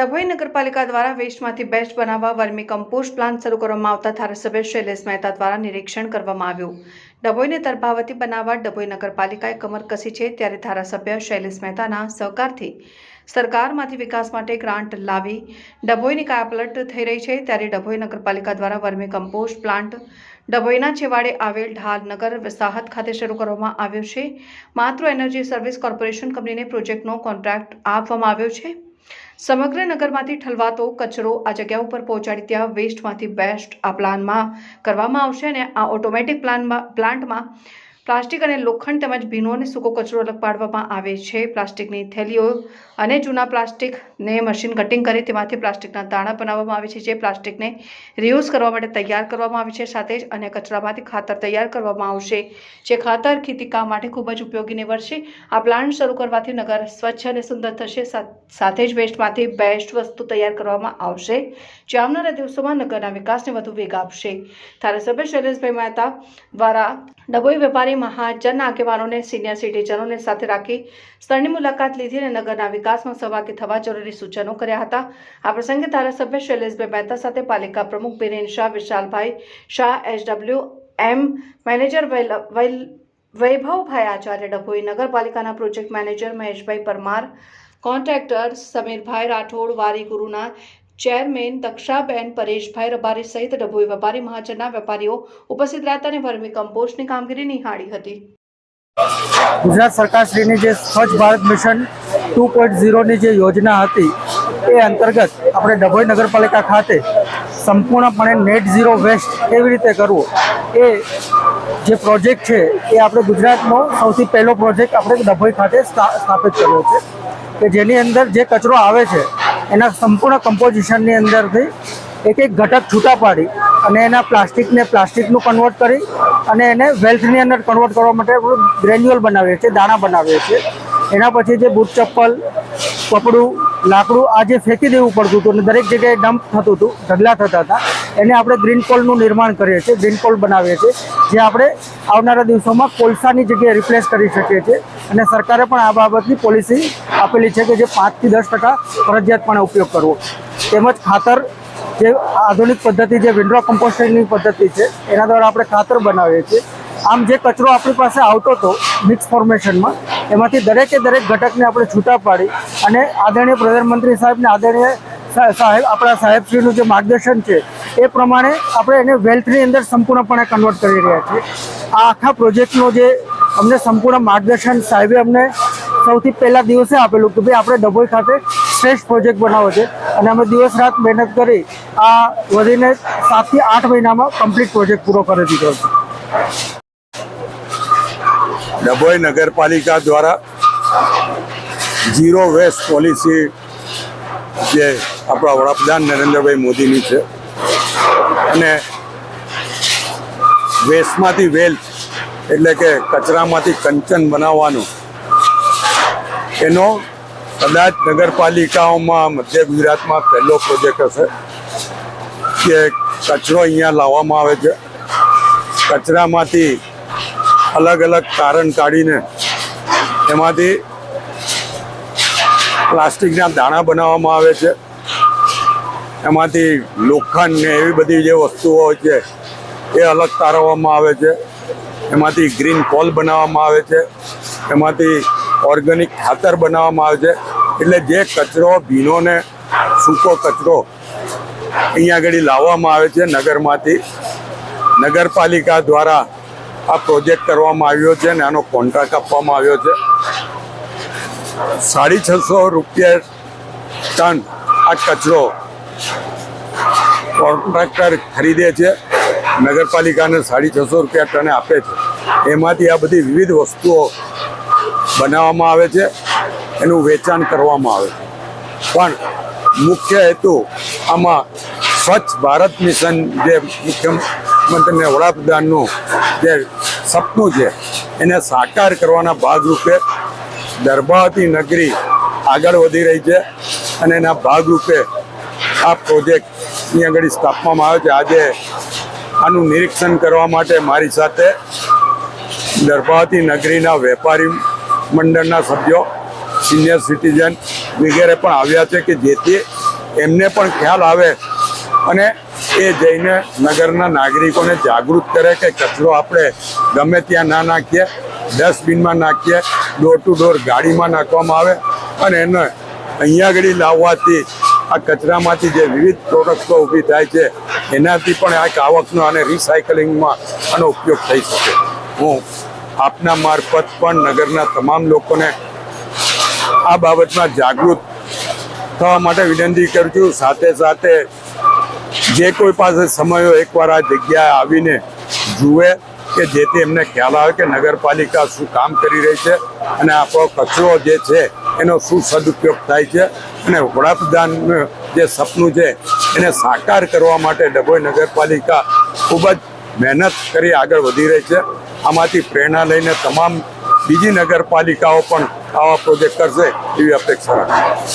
ડભોઈ નગરપાલિકા દ્વારા વેસ્ટમાંથી બેસ્ટ બનાવવા વર્મી કમ્પોસ્ટ પ્લાન્ટ શરૂ કરવામાં આવતા ધારાસભ્ય શૈલેષ મહેતા દ્વારા નિરીક્ષણ કરવામાં આવ્યું. ડભોઈને તરભાવતી બનાવવા ડભોઈ નગરપાલિકાએ કમર કસી છે ત્યારે ધારાસભ્ય શૈલેષ મહેતાના સહકારથી સરકારમાંથી વિકાસ માટે ગ્રાન્ટ લાવી ડભોઈની કાયાપલટ થઈ રહી છે ત્યારે ડભોઈ નગરપાલિકા દ્વારા વર્મી કમ્પોસ્ટ પ્લાન્ટ ડભોઈના છેવાડે આવેલ ઢાલનગર વસાહત ખાતે શરૂ કરવામાં આવ્યો છે. માત્ર એનર્જી સર્વિસ કોર્પોરેશન કંપનીને પ્રોજેક્ટનો કોન્ટ્રાક્ટ આપવામાં આવ્યો છે. સમગ્ર નગરમાંથી ઠલવાતો કચરો આ જગ્યા ઉપર પહોંચાડી ત્યાં વેસ્ટમાંથી બેસ્ટ આ પ્લાનમાં કરવામાં આવશે અને આ ઓટોમેટિક પ્લાનમાં પ્લાન્ટમાં પ્લાસ્ટિક અને લોખંડ તેમજ ભીનો અને સૂકો કચરો અલગ પાડવામાં આવે છે. પ્લાસ્ટિકની થેલીઓ અને જૂના પ્લાસ્ટિકને મશીન કટિંગ કરી તેમાંથી પ્લાસ્ટિકના દાણા બનાવવામાં આવે છે, જે પ્લાસ્ટિકને રિયુઝ કરવા માટે તૈયાર કરવામાં આવે છે. સાથે જ અને કચરામાંથી ખાતર તૈયાર કરવામાં આવશે, જે ખાતર ખેતીકામ માટે ખૂબ જ ઉપયોગી નીવડશે આ પ્લાન્ટ શરૂ કરવાથી નગર સ્વચ્છ અને સુંદર થશે. સાથે જ વેસ્ટમાંથી બેસ્ટ વસ્તુ તૈયાર કરવામાં આવશે, જે આવનારા દિવસોમાં નગરના વિકાસને વધુ વેગ આપશે. ધારાસભ્ય શૈલેષભાઈ મહેતા દ્વારા ડબોઈ વેપારી મહાજન આગેવાનોને સિનિયર સિટીઝનોને સાથે રાખી સ્થળની મુલાકાત લીધી અને નગરના વિકાસમાં સહભાગી થવા જરૂરી સૂચનો કર્યા હતા. આ પ્રસંગે ધારાસભ્ય શૈલેષભાઈ મહેતા સાથે પાલિકા પ્રમુખ બિરેન શાહ, વિશાલભાઈ શાહ, એસડબલ્યુ એમ મેનેજર વૈભવભાઈ આચાર્ય ડભોઈ, નગરપાલિકાના project manager Maheshbhai Parmar, contractor Samirbhai Rathod, વારી ગુરુના ચેરમેન દક્ષાબેન પરેશભાઈ રબારી સહિત ડભોઈ વેપારી, મહાજનના વેપારીઓ ઉપસ્થિત રહ્યા અને વર્મી કમ્પોસ્ટની કામગીરી નિહાળી હતી. ગુજરાત સરકારશ્રીની જે Swachh Bharat mission two point ઝીરોની જે યોજના હતી, એ અંતર્ગત આપણે ડભોઈ નગરપાલિકા ખાતે સંપૂર્ણપણે નેટ ઝીરો વેસ્ટ કેવી રીતે કરવું, એ જે પ્રોજેક્ટ છે, એ આપણે ગુજરાતનો સૌથી પહેલો પ્રોજેક્ટ આપણે ડભોઈ ખાતે સ્થા- સ્થાપિત કર્યો છે. કે જેની અંદર જે કચરો આવે છે એના સંપૂર્ણ કમ્પોઝિશનની અંદરથી એક એક ઘટક છૂટા પાડી અને એના પ્લાસ્ટિકને પ્લાસ્ટિકનું કન્વર્ટ કરી અને એને વેલ્થની અંદર કન્વર્ટ કરવા માટે ગ્રેન્યુઅલ બનાવીએ છીએ, દાણા બનાવીએ છીએ. એના પછી જે બૂટ ચપ્પલ, કપડું, લાકડું, આ જે ફેંકી દેવું પડતું હતું અને દરેક જગ્યાએ ડમ્પ થતું હતું, ઢગલા થતા હતા એને આપણે ગ્રીન કોલનું નિર્માણ કરીએ છીએ, ગ્રીન કોલ બનાવીએ છીએ, જે આપણે આવનારા દિવસોમાં કોલસાની જગ્યાએ રિપ્લેસ કરી શકીએ છીએ. અને સરકારે પણ આ બાબતની પોલિસી આપેલી છે કે જે પાંચથી દસ ટકા ફરજિયાતપણે ઉપયોગ કરવો. તેમજ ખાતર જે આધુનિક પદ્ધતિ જે વિન્ડ્રો કમ્પોસ્ટિંગની પદ્ધતિ છે, એના દ્વારા આપણે ખાતર બનાવીએ છીએ. આમ જે કચરો આપણી પાસે આવતો હતો મિક્સ ફોર્મેશનમાં એમાંથી દરેકે દરેક ઘટકને આપણે છૂટા પાડી અને આદરણીય પ્રધાનમંત્રી સાહેબને આદરણીય સાહેબ, આપણા સાહેબશ્રીનું જે માર્ગદર્શન છે, એ પ્રમાણે આપણે એને વેલ્થની અંદર સંપૂર્ણપણે કન્વર્ટ કરી રહ્યા છીએ. આ આખા પ્રોજેક્ટનો જે અમને સંપૂર્ણ માર્ગદર્શન સાહેબે અમને સૌથી પહેલા દિવસે આપેલું કે ભાઈ, આપણે ડભોઈ ખાતે શ્રેષ્ઠ પ્રોજેક્ટ બનાવવો છે. અને અમે દિવસ રાત મહેનત કરી આ વધીને સાતથી આઠ મહિનામાં કમ્પ્લીટ પ્રોજેક્ટ પૂરો કરી દીધો છે. ડભોઈ નગરપાલિકા દ્વારા ઝીરો વેસ્ટ પોલિસી જે આપણા વડાપ્રધાન નરેન્દ્રભાઈ મોદીની છે. અને વેસ્ટમાંથી વેલ્થ, એટલે કે કચરામાંથી કંચન બનાવવાનું, એનો કદાચ નગરપાલિકાઓમાં મધ્ય ગુજરાતમાં પહેલો પ્રોજેક્ટ હશે. કે કચરો અહીંયા લાવવામાં આવે છે. કચરામાંથી અલગ અલગ તારણ કાઢીને એમાંથી પ્લાસ્ટિકના દાણા બનાવવામાં આવે છે. એમાંથી લોખંડ ને એવી બધી જે વસ્તુઓ હોય છે, એ અલગ તારવવામાં આવે છે. એમાંથી ગ્રીન કોલ બનાવવામાં આવે છે. એમાંથી ઓર્ગેનિક ખાતર બનાવવામાં આવે છે. એટલે જે કચરો ભીનો ને સૂકો કચરો અહીંયા આગળ લાવવામાં આવે છે નગરમાંથી. નગરપાલિકા દ્વારા આ પ્રોજેક્ટ કરવામાં આવ્યો છે અને આનો કોન્ટ્રાક્ટ આપવામાં આવ્યો છે. સાડી છસો રૂપિયા ટન આ કચરો કોન્ટ્રાક્ટર ખરીદે છે. નગરપાલિકાને સાડી છસો રૂપિયા ટને આપે છે. એમાંથી આ બધી વિવિધ વસ્તુઓ બનાવવામાં આવે છે. એનું વેચાણ કરવામાં આવે છે. પણ મુખ્ય હેતુ આમાં સ્વચ્છ ભારત મિશન જે મુખ્યમંત્રીને વડાપ્રધાનનું જે સપનું છે, એને સાકાર કરવાના ભાગરૂપે દરબાવતી નગરી આગળ વધી રહી છે અને એના ભાગરૂપે આ પ્રોજેક્ટની આગળ સ્થાપવામાં આવ્યો છે. આજે આનું નિરીક્ષણ કરવા માટે મારી સાથે દરબાવતી નગરીના વેપારી મંડળના સભ્યો સિનિયર સિટીઝન વગેરે પણ આવ્યા છે કે જેથી એમને પણ ખ્યાલ આવે અને એ જઈને નગરના નાગરિકોને જાગૃત કરે કે કચરો આપણે ગમે ત્યાં ના નાખીએ ડસ્ટબિનમાં નાખીએ ડોર ટુ ડોર ગાડીમાં નાખવામાં આવે અને એને અહીંયા આગળ લાવવાથી આ કચરામાંથી જે વિવિધ પ્રોડક્ટો ઊભી થાય છે, એનાથી પણ આ આવકનો અને રિસાયકલિંગમાં આનો ઉપયોગ થઈ શકે. હું આપના મારફત પણ નગરના તમામ લોકોને આ બાબતમાં જાગૃત થવા માટે વિનંતી કરું છું. સાથે સાથે જે કોઈ પાસે સમય હોય એકવાર આ જગ્યાએ આવીને જુએ કે જેથી એમને ખ્યાલ આવે કે નગરપાલિકા શું કામ કરી રહી છે અને આપણો કચરો જે છે એનો શું સદુપયોગ થાય છે અને વડાપ્રધાનનું જે સપનું છે એને સાકાર કરવા માટે ડભોઈ નગરપાલિકા ખૂબ જ મહેનત કરી આગળ વધી રહી છે. આમાંથી પ્રેરણા લઈને તમામ બીજી નગરપાલિકાઓ પણ આવા પ્રોજેક્ટ કરશે એવી અપેક્ષા રાખું